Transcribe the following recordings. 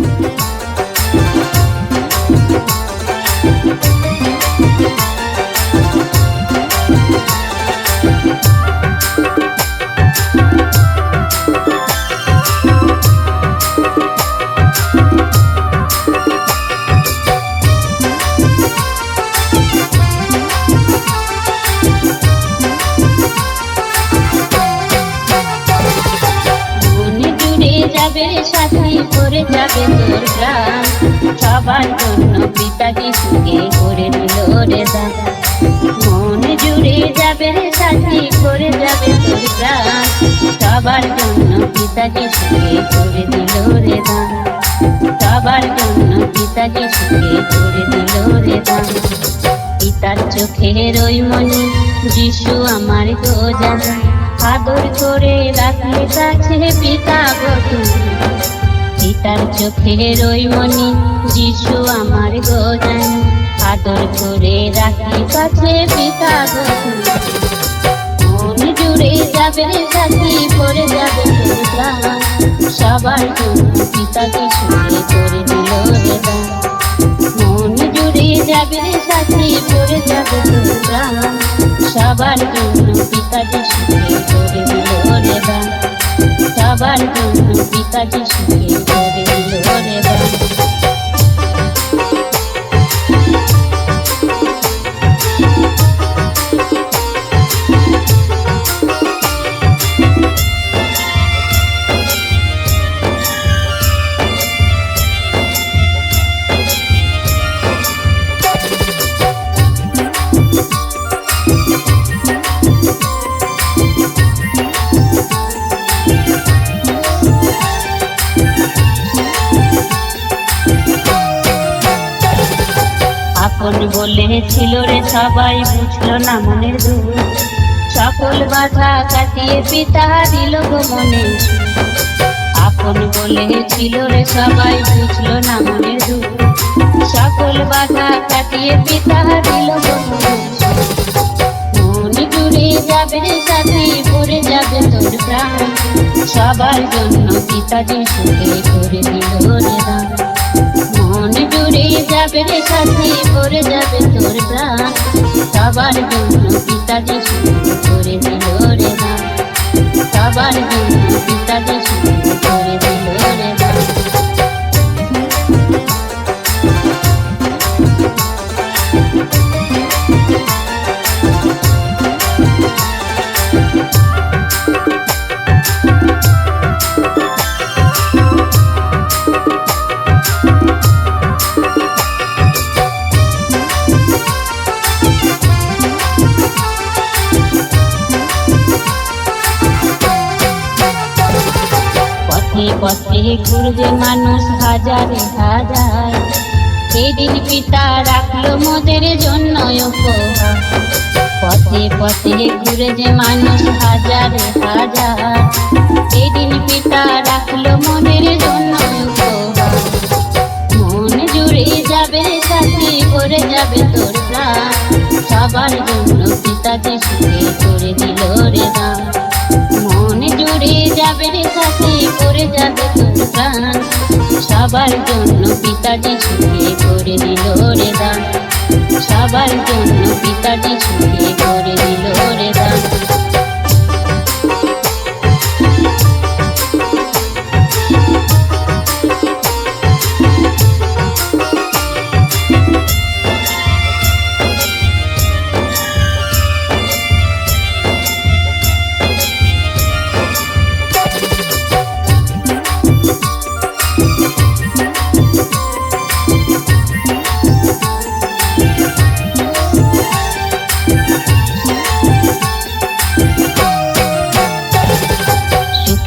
মনে করে যাবে তোর প্রাণ সবার জন্য পিতা যিশুকে করে দিল রে দান মনে জুড়ে যাবে সাথে করে যাবে তোর প্রাণ সবার জন্য পিতা যিশুকে করে দিল রে দান সবার জন্য পিতা যিশুকে করে দিল রে দান পিতার চোখের ওই মনি যিশু আমার গোজান আদর করে রাখলে কাছে পিতা গতু পিতার চোখের ওই মনি, যিশু আমার গোজান আদর করে রাখলে কাছে পিতা গতু মন জুড়ে যাবে সাথী, পড়ে যাবে সবার জন্য পিতা যিশুকে করে দিল রে মন জুড়ে যাবে সাথী, পড়ে যাবে সবার জন্য পিতা সবার জন্য পিতা যিশুকে করে আপন বলেছিল রে সবাই, বুঝলো না মনের দুঃখ। সকল বাধা কাটিয়ে পিতা দিল গো মনে। আপন বলেছিল রে সবাই, বুঝলো না মনের দুঃখ। সকল বাধা কাটিয়ে পিতা দিল গো মনে। জুড়ে যাবে সাথে পড়ে যাবে তোর প্রাণ। সবার জন্য পিতা যিশুকে করে দিল রে দান। মন জুড়ে যাবে রে সাথে পড়ে যাবে তোর প্রাণ। সবার জন্য পিতা যে করে দিল রে সবার জন্য পিতা যে করে দিল রে পথে ঘুরবে মানুষ হাজারে হাজার। সেদিন পিতা রাখল মোদের জন্য উপহার। পথে পথে ঘুরে যে মানুষ হাজারে হাজার। সেদিন পিতা রাখল মোদের জন্য উপহার। মন জুড়ে যাবে সাথে করে যাবে তোর প্রাণ। সবার জন্য পিতা যিশুকে করে দিল রে মন জুড়ে যাবে যাবে সবার জন্য পিতাজি যিশুকে করে দিল রে দান। সবার জন্য পিতাজি করে দিল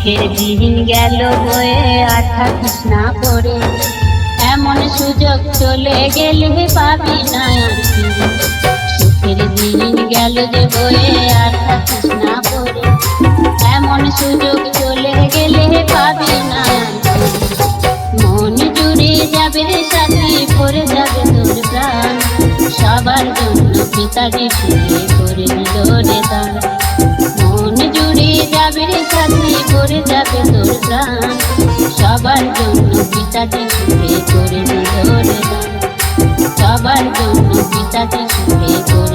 সুখের দিন গেল বয়ে আঠা কৃষ্ণা করে এমন সুযোগ চলে গেলে পাবি না। সুখের দিন গেল যে বয়ে আঠা কৃষ্ণা করে এমন সুযোগ চলে গেলে পাবি না। মন জুড়ে যাবে, সাথে পড়ে যাবে তোর প্রাণ সবার জন্য পিতা যিশুকে করে দিল রে দান মন জুড়ে যাবে, সাথে ভরে যাবে তোর প্রাণ। সবার জন্য পিতাকে সুখে করে দিল সবার জন্য পিতাকে সুখে করে